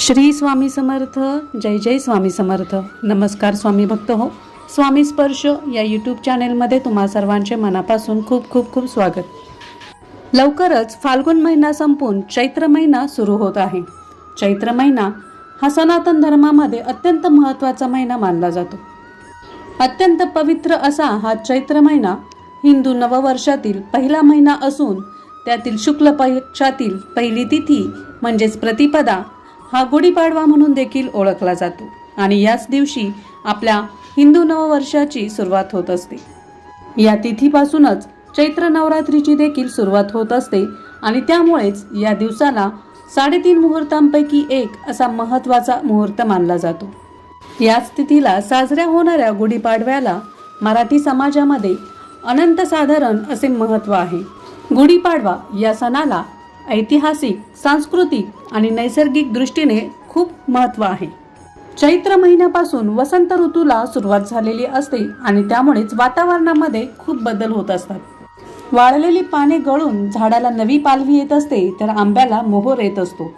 श्री स्वामी समर्थ जय जय स्वामी समर्थ. नमस्कार स्वामी भक्त हो. स्वामी स्पर्श या यूट्यूब चॅनेलमध्ये तुम्हा सर्वांचे मनापासून खूप खूप खूप स्वागत. लवकरच फाल्गुन महिना संपून चैत्र महिना सुरू होत आहे. चैत्र महिना हा सनातन धर्मामध्ये अत्यंत महत्त्वाचा महिना मानला जातो. अत्यंत पवित्र असा हा चैत्र महिना हिंदू नववर्षातील पहिला महिना असून त्यातील शुक्ल पक्षातील पहिली तिथी म्हणजेच प्रतिपदा हा गुढीपाडवा म्हणून देखील ओळखला जातो आणि याच दिवशी आपल्या हिंदू नववर्षाची सुरुवात होत असते. या तिथीपासूनच चैत्र नवरात्रीची देखील सुरुवात होत असते आणि त्यामुळेच या दिवसाला साडेतीन मुहूर्तांपैकी एक असा महत्त्वाचा मुहूर्त मानला जातो. याच तिथीला साजऱ्या होणाऱ्या गुढीपाडव्याला मराठी समाजामध्ये अनंत साधारण असे महत्त्व आहे. गुढीपाडवा या सणाला ऐतिहासिक सांस्कृतिक आणि नैसर्गिक दृष्टीने खूप महत्त्व आहे. चैत्र महिन्यापासून वसंत ऋतूला सुरुवात झालेली असते आणि त्यामुळेच वातावरणामध्ये खूप बदल होत असतात. वाळलेली पाने गळून झाडाला नवी पालवी येत असते तर आंब्याला मोहोर येत असतो.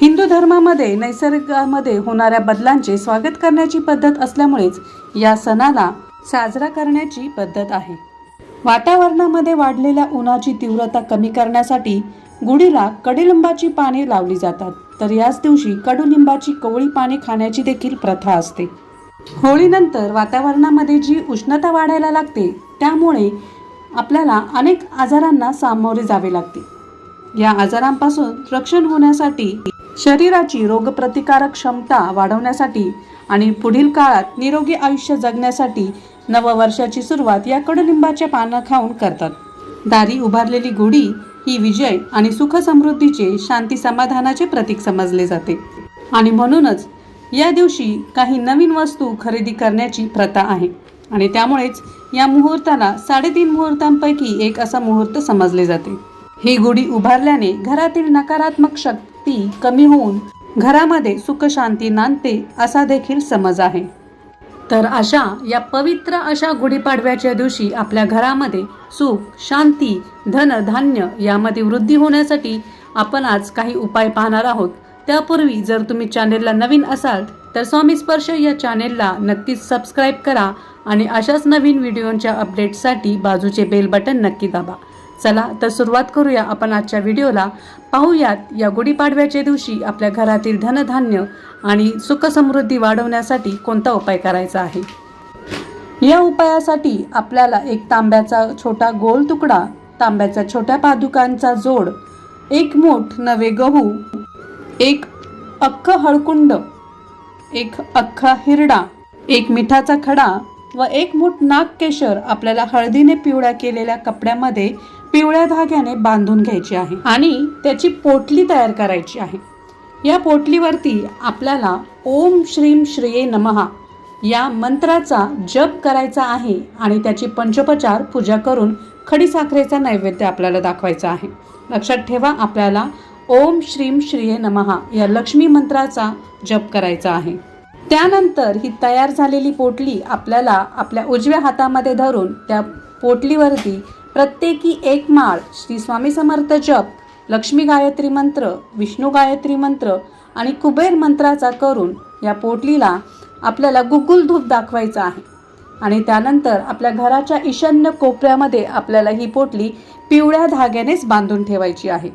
हिंदू धर्मामध्ये नैसर्गामध्ये होणाऱ्या बदलांचे स्वागत करण्याची पद्धत असल्यामुळेच या सणाला साजरा करण्याची पद्धत आहे. वातावरणामध्ये वाढलेल्या उन्हाची तीव्रता कमी करण्यासाठी गुढीला कडुलिंबाची पाने लावली जातात. तर याच दिवशी कडुलिंबाची कवळी पाने खाण्याची देखील प्रथा असते. होळीनंतर वातावरणामध्ये जी उष्णता वाढायला लागते त्यामुळे आपल्याला अनेक आजारांना सामोरे जावे लागते. या आजारांपासून रक्षण होण्यासाठी शरीराची रोगप्रतिकारक क्षमता वाढवण्यासाठी आणि पुढील काळात निरोगी आयुष्य जगण्यासाठी नववर्षाची सुरुवात या कडुलिंबाच्या पानं खाऊन करतात. दारी उभारलेली गुढी ही विजय आणि सुख समृद्धीचे शांती समाधानाचे प्रतीक समजले जाते. आणि म्हणूनच या दिवशी काही नवीन वस्तू खरेदी करण्याची प्रथा आहे. आणि त्यामुळेच या मुहूर्ताला साडेतीन मुहूर्तांपैकी एक असा मुहूर्त समजले जाते. ही गुढी उभारल्याने घरातील नकारात्मक शक्ती कमी होऊन घरामध्ये सुख शांती नांदते असा देखील समज आहे. तर अशा या पवित्र अशा गुढीपाडव्याच्या दिवशी आपल्या घरामध्ये सुख शांती धन धान्य यामध्ये वृद्धी होण्यासाठी आपण आज काही उपाय पाहणार आहोत. त्यापूर्वी जर तुम्ही चॅनेलला नवीन असाल तर स्वामी स्पर्श या चॅनेलला नक्कीच सबस्क्राईब करा आणि अशाच नवीन व्हिडिओच्या अपडेटसाठी बाजूचे बेल बटन नक्की दाबा. चला तर सुरुवात करूया आपण आजच्या व्हिडिओला. पाहूयात या गुढीपाडव्याच्या दिवशी आपल्या घरातील धनधान्य आणि सुखसमृद्धी वाढवण्यासाठी कोणता उपाय करायचा आहे? या उपायासाठी आपल्याला एक तांब्याचा छोटा गोल तुकडा तांब्याच्या छोट्या पादुकांचा जोड एक मूठ नवे गहू एक अख्ख हळकुंड एक अख्खा हिरडा एक मिठाचा खडा व एक मूठ नागकेशर आपल्याला हळदीने पिवळ्या केलेल्या कपड्यामध्ये पिवळ्या धाग्याने बांधून घ्यायची आहे आणि त्याची पोटली तयार करायची आहे. या पोटलीवरती आपल्याला ओम श्रीम श्रिये नमहा या मंत्राचा जप करायचा आहे आणि त्याची पंचोपचार पूजा करून खडीसाखरेचा नैवेद्य आपल्याला दाखवायचा आहे. लक्षात ठेवा आपल्याला ओम श्रीम श्रीये नमहा या लक्ष्मी मंत्राचा जप करायचा आहे. त्यानंतर ही तयार झालेली पोटली आपल्याला आपल्या उजव्या हातामध्ये धरून त्या पोटलीवरती प्रत्येकी एक माळ श्री स्वामी समर्थ जप लक्ष्मी गायत्री मंत्र विष्णू गायत्री मंत्र आणि कुबेर मंत्राचा करून या पोटलीला आपल्याला गुगुल धूप दाखवायचा आहे. आणि त्यानंतर आपल्या घराच्या ईशान्य कोपऱ्यामध्ये आपल्याला ही पोटली पिवळ्या धाग्यानेच बांधून ठेवायची आहे.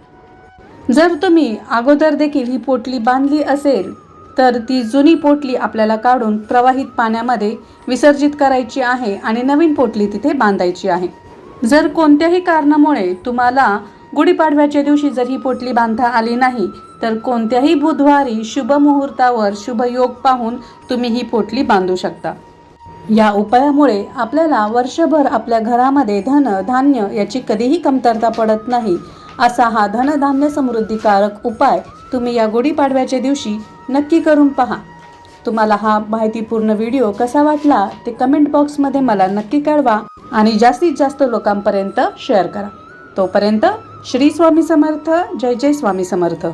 जर तुम्ही अगोदर देखील ही पोटली बांधली असेल तर ती जुनी पोटली आपल्याला काढून प्रवाहित पाण्यामध्ये विसर्जित करायची आहे आणि नवीन पोटली तिथे बांधायची आहे. जर कोणत्याही कारणामुळे तुम्हाला गुढीपाडव्याच्या दिवशी जर ही पोटली बांधता आली नाही तर कोणत्याही बुधवारी शुभ मुहूर्तावर शुभ योग पाहून तुम्ही ही पोटली बांधू शकता. या उपायामुळे आपल्याला वर्षभर आपल्या घरामध्ये धन धान्य याची कधीही कमतरता पडत नाही. असा हा धनधान्य समृद्धीकारक उपाय तुम्ही या गुढीपाडव्याच्या दिवशी नक्की करून पहा. तुम्हाला हा माहितीपूर्ण व्हिडिओ कसा वाटला ते कमेंट बॉक्समध्ये मला नक्की कळवा आणि जास्तीत जास्त लोकांपर्यंत शेअर करा. तोपर्यंत श्री स्वामी समर्थ जय जय स्वामी समर्थ.